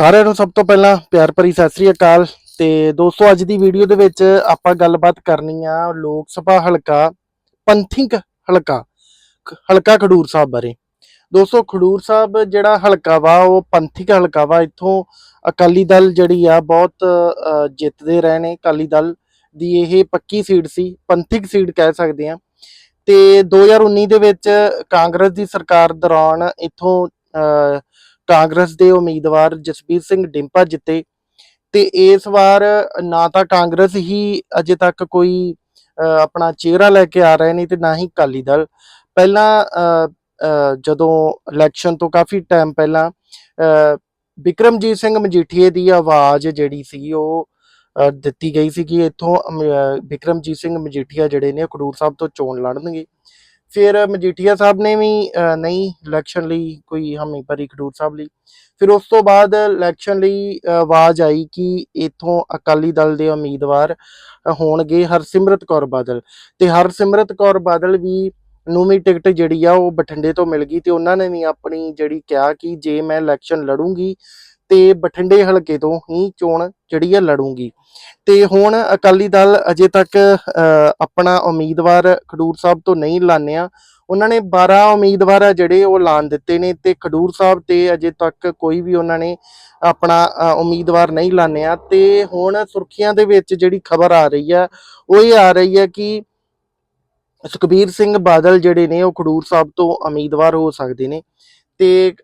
ਸਾਰਿਆਂ ਨੂੰ ਸਭ ਤੋਂ ਪਹਿਲਾਂ ਪਿਆਰ ਭਰੀ ਸਤਿ ਸ੍ਰੀ ਅਕਾਲ ਤੇ ਦੋਸਤੋ ਅੱਜ ਦੀ ਵੀਡੀਓ ਦੇ ਵਿੱਚ ਆਪਾਂ ਗੱਲਬਾਤ ਕਰਨੀ ਆ ਲੋਕ ਸਭਾ ਹਲਕਾ ਪੰਥਿਕ ਹਲਕਾ ਹਲਕਾ ਖਡੂਰ ਸਾਹਿਬ ਬਾਰੇ। ਦੋਸਤੋ ਖਡੂਰ ਸਾਹਿਬ ਜਿਹੜਾ ਹਲਕਾ ਵਾ ਉਹ ਪੰਥਿਕ ਹਲਕਾ ਵਾ। ਇੱਥੋਂ ਅਕਾਲੀ ਦਲ ਜਿਹੜੀ ਆ ਬਹੁਤ ਜਿੱਤਦੇ ਰਹੇ ਨੇ। ਅਕਾਲੀ ਦਲ ਦੀ ਇਹ ਪੱਕੀ ਸੀਟ ਸੀ ਪੰਥਿਕ ਸੀਟ ਕਹਿ ਸਕਦੇ ਆ। ਤੇ 2019 ਦੇ ਵਿੱਚ ਕਾਂਗਰਸ ਦੀ ਸਰਕਾਰ ਦੌਰਾਨ ਇੱਥੋਂ ਅ, ਕਾਂਗਰਸ ਦੇ ਉਮੀਦਵਾਰ ਜਸਬੀਰ ਸਿੰਘ ਡਿੰਪਾ ਜਿੱਤੇ। ਤੇ ਇਸ ਵਾਰ ਨਾ ਤਾਂ ਕਾਂਗਰਸ ਹੀ ਅਜੇ ਤੱਕ ਕੋਈ ਆਪਣਾ ਚਿਹਰਾ ਲੈ ਕੇ ਆ ਰਹੇ ਨੇ ਤੇ ਨਾ ਹੀ ਅਕਾਲੀ ਦਲ। ਪਹਿਲਾਂ ਜਦੋਂ ਇਲੈਕਸ਼ਨ ਤੋਂ ਕਾਫੀ ਟਾਈਮ ਪਹਿਲਾਂ ਅ, ਬਿਕਰਮਜੀਤ ਸਿੰਘ ਮਜੀਠੀਏ ਦੀ ਆਵਾਜ਼ ਜਿਹੜੀ ਸੀ ਉਹ ਦਿੱਤੀ ਗਈ ਸੀ ਕਿ ਇੱਥੋਂ ਅਮ, ਬਿਕਰਮਜੀਤ ਸਿੰਘ ਮਜੀਠੀਆ ਜਿਹੜੇ ਨੇ ਖਡੂਰ ਸਾਹਿਬ ਤੋਂ ਚੋਣ ਲੜਨਗੇ। ਫਿਰ ਮਜੀਠੀਆ ਸਾਹਿਬ ਨੇ ਵੀ ਨਹੀਂ ਇਲੈਕਸ਼ਨ ਲਈ ਕੋਈ ਹਮੀ ਭਰੀ ਖਡੂਰ ਸਾਹਿਬ ਲਈ। ਫਿਰ ਉਸ ਤੋਂ ਬਾਅਦ ਇਲੈਕਸ਼ਨ ਲਈ ਅ, ਆਵਾਜ਼ ਆਈ ਕਿ ਇਥੋਂ ਅਕਾਲੀ ਦਲ ਦੇ ਉਮੀਦਵਾਰ ਹੋਣਗੇ ਹਰਸਿਮਰਤ ਕੌਰ ਬਾਦਲ। ਤੇ ਹਰਸਿਮਰਤ ਕੌਰ ਬਾਦਲ ਵੀ ਨੂੰ ਵੀ ਟਿਕਟ ਜਿਹੜੀ ਆ ਉਹ ਬਠਿੰਡੇ ਤੋਂ ਮਿਲ ਗਈ ਤੇ ਉਹਨਾਂ ਨੇ ਵੀ ਆਪਣੀ ਜਿਹੜੀ ਕਿਹਾ ਕਿ ਜੇ ਮੈਂ ਇਲੈਕਸ਼ਨ ਲੜੂੰਗੀ ਤੇ ਬਠਿੰਡੇ ਹਲਕੇ ਤੋਂ ਹੀ ਚੋਣ ਜਿਹੜੀ ਹੈ ਲੜੂੰਗੀ। ਤੇ ਹੁਣ ਅਕਾਲੀ ਦਲ ਅਜੇ ਤੱਕ ਆਪਣਾ ਉਮੀਦਵਾਰ ਖਡੂਰ ਸਾਹਿਬ ਤੋਂ ਨਹੀਂ ਲਾਣਿਆ ਉਹਨਾਂ ਨੇ 12 ਉਮੀਦਵਾਰ ਆ ਜਿਹੜੇ ਉਹ ਐਲਾਨ ਦਿੱਤੇ ਨੇ ਤੇ ਖਡੂਰ ਸਾਹਿਬ ਤੇ ਅਜੇ ਤੱਕ ਕੋਈ ਵੀ ਉਹਨਾਂ ਨੇ ਆਪਣਾ ਉਮੀਦਵਾਰ ਨਹੀਂ ਲਾਣਿਆ ਤੇ ਹੁਣ ਸੁਰਖੀਆਂ ਦੇ ਵਿੱਚ ਜਿਹੜੀ ਖਬਰ ਆ ਰਹੀ ਆ, ਉਹ ਇਹ ਆ ਰਹੀ ਹੈ ਕਿ ਸੁਖਬੀਰ ਸਿੰਘ ਬਾਦਲ ਜਿਹੜੇ ਨੇ ਉਹ ਖਡੂਰ ਸਾਹਿਬ ਤੋਂ ਉਮੀਦਵਾਰ ਹੋ ਸਕਦੇ ਨੇ। ਤੇ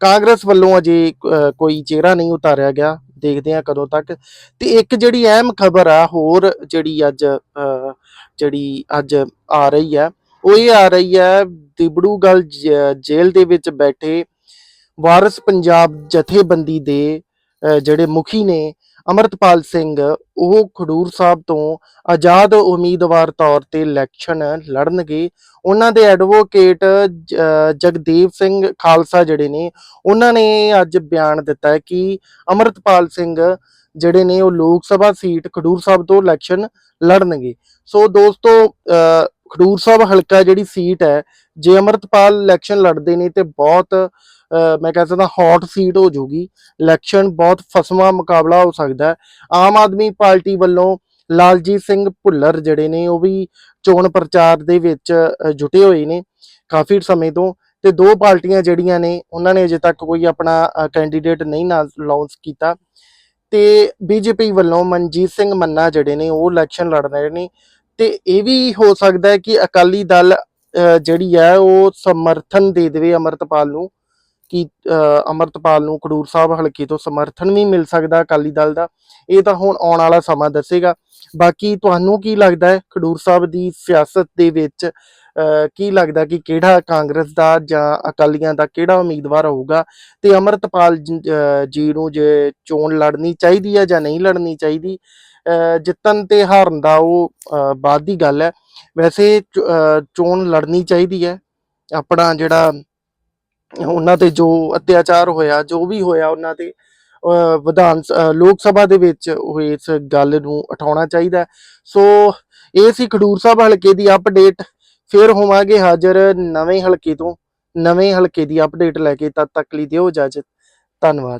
ਕਾਂਗਰਸ ਵੱਲੋਂ ਅਜੇ ਕੋਈ ਚਿਹਰਾ ਨਹੀਂ ਉਤਾਰਿਆ ਗਿਆ। ਦੇਖਦੇ ਆ ਕਦੋਂ ਤੱਕ। ਤੇ ਇੱਕ ਜਿਹੜੀ ਅਹਿਮ ਖਬਰ ਆ, ਹੋਰ ਜਿਹੜੀ ਅੱਜ ਜਿਹੜੀ ਅੱਜ ਆ ਰਹੀ ਹੈ ਉਹ ਇਹ ਆ ਰਹੀ ਹੈ ਦਿਬੜੂਗਲ ਜੇਲ੍ਹ ਦੇ ਵਿੱਚ ਬੈਠੇ ਵਾਰਿਸ ਪੰਜਾਬ ਜਥੇਬੰਦੀ ਦੇ ਜਿਹੜੇ ਮੁਖੀ ਨੇ ਅਮਰਤਪਾਲ ਸਿੰਘ ਉਹ ਖਡੂਰ ਸਾਹਿਬ ਤੋਂ ਆਜ਼ਾਦ ਉਮੀਦਵਾਰ ਤੌਰ ਤੇ ਇਲੈਕਸ਼ਨ ਲੜਨਗੇ। ਉਹਨਾਂ ਦੇ ਐਡਵੋਕੇਟ ਜ- ਜਗਦੇਵ ਸਿੰਘ ਖਾਲਸਾ ਜਿਹੜੇ ਨੇ ਉਹਨਾਂ ਨੇ ਅੱਜ ਬਿਆਨ ਦਿੱਤਾ ਹੈ ਕਿ ਅਮਰਤਪਾਲ ਸਿੰਘ ਜਿਹੜੇ ਨੇ ਉਹ ਲੋਕ ਸਭਾ ਸੀਟ ਖਡੂਰ ਸਾਹਿਬ ਤੋਂ ਇਲੈਕਸ਼ਨ ਲੜਨਗੇ। ਸੋ ਦੋਸਤੋ ਅ, ਖਡੂਰ ਸਾਹਿਬ ਹਲਕਾ ਜਿਹੜੀ ਸੀਟ ਹੈ, ਜੇ ਅਮਰਤਪਾਲ ਇਲੈਕਸ਼ਨ ਲੜਦੇ ਨੇ ਤੇ ਬਹੁਤ ਮੈਂ ਕਹਿ ਸਕਦਾ ਹੌਟ ਸੀਟ ਹੋ ਜਾਊਗੀ ਇਲੈਕਸ਼ਨ ਬਹੁਤ ਫਸਵਾ ਮੁਕਾਬਲਾ ਹੋ ਸਕਦਾ ਆਮ ਆਦਮੀ ਪਾਰਟੀ ਵੱਲੋਂ ਲਾਲਜੀਤ ਸਿੰਘ ਭੁੱਲਰ ਜਿਹੜੇ ਨੇ, ਉਹ ਵੀ ਚੋਣ ਪ੍ਰਚਾਰ ਦੇ ਵਿੱਚ ਜੁਟੇ ਹੋਏ ਨੇ ਕਾਫੀ ਸਮੇਂ ਤੋਂ ਤੇ ਦੋ ਪਾਰਟੀਆਂ ਜਿਹੜੀਆਂ ਨੇ, ਉਹਨਾਂ ਨੇ ਅਜੇ ਤੱਕ ਕੋਈ ਆਪਣਾ ਕੈਂਡੀਡੇਟ ਨਹੀਂ ਅਨਾਉਂਸ ਕੀਤਾ। ਤੇ ਬੀਜੇਪੀ ਵੱਲੋਂ ਮਨਜੀਤ ਸਿੰਘ ਮੰਨਾ ਜਿਹੜੇ ਨੇ, ਉਹ ਇਲੈਕਸ਼ਨ ਲੜ ਰਹੇ ਨੇ। ਤੇ ਇਹ ਵੀ ਹੋ ਸਕਦਾ ਹੈ ਕਿ ਅਕਾਲੀ ਦਲ ਜਿਹੜੀ ਹੈ ਉਹ ਸਮਰਥਨ ਦੇ ਦੇਵੇ ਅਮਰਤਪਾਲ ਨੂੰ ਕਿ ਅ, ਅਮਰਤਪਾਲ ਨੂੰ ਖਡੂਰ ਸਾਹਿਬ ਹਲਕੇ ਤੋਂ ਸਮਰਥਨ ਵੀ ਮਿਲ ਸਕਦਾ ਅਕਾਲੀ ਦਲ ਦਾ। ਇਹ ਤਾਂ ਹੁਣ ਆਉਣ ਵਾਲਾ ਸਮਾਂ ਦੱਸੇਗਾ। ਬਾਕੀ ਤੁਹਾਨੂੰ ਕੀ ਲੱਗਦਾ ਹੈ ਖਡੂਰ ਸਾਹਿਬ ਦੀ ਸਿਆਸਤ ਦੇ ਵਿੱਚ ਅ, ਕੀ ਲੱਗਦਾ ਕਿ ਕਿਹੜਾ ਕਾਂਗਰਸ ਦਾ ਜਾਂ ਅਕਾਲੀਆਂ ਦਾ ਕਿਹੜਾ ਉਮੀਦਵਾਰ ਹੋਊਗਾ? ਤੇ ਅਮਰਤਪਾਲ ਜ- ਜੀ ਨੂੰ ਜੇ ਚੋਣ ਲੜਨੀ ਚਾਹੀਦੀ ਹੈ ਜਾਂ ਨਹੀਂ ਲੜਨੀ ਚਾਹੀਦੀ ਜਿੱਤਣ ਤੇ ਹਾਰਨ ਦਾ ਉਹ ਬਾਅਦ ਦੀ ਗੱਲ ਹੈ। ਵੈਸੇ ਚੋਣ ਲੜਨੀ ਚਾਹੀਦੀ ਹੈ। ਆਪਣਾ ਜਿਹੜਾ ਉਹਨਾਂ ਤੇ ਜੋ ਅਤਿਆਚਾਰ ਹੋਇਆ, ਜੋ ਵੀ ਹੋਇਆ ਉਹਨਾਂ ਤੇ ਵਿਧਾਨ ਲੋਕ ਸਭਾ ਦੇ ਵਿੱਚ ਉਹ ਇਸ ਗੱਲ ਨੂੰ ਉਠਾਉਣਾ ਚਾਹੀਦਾ ਸੋ ਇਹ ਸੀ ਖਡੂਰ ਸਾਹਿਬ ਹਲਕੇ ਦੀ ਅਪਡੇਟ ਫਿਰ ਹੋਵਾਂਗੇ ਹਾਜ਼ਰ ਨਵੇਂ ਹਲਕੇ ਤੋਂ, ਨਵੇਂ ਹਲਕੇ ਦੀ ਅਪਡੇਟ ਲੈ ਕੇ ਤਦ ਤੱਕ ਲਈ ਦਿਓ ਇਜਾਜ਼ਤ। ਧੰਨਵਾਦ।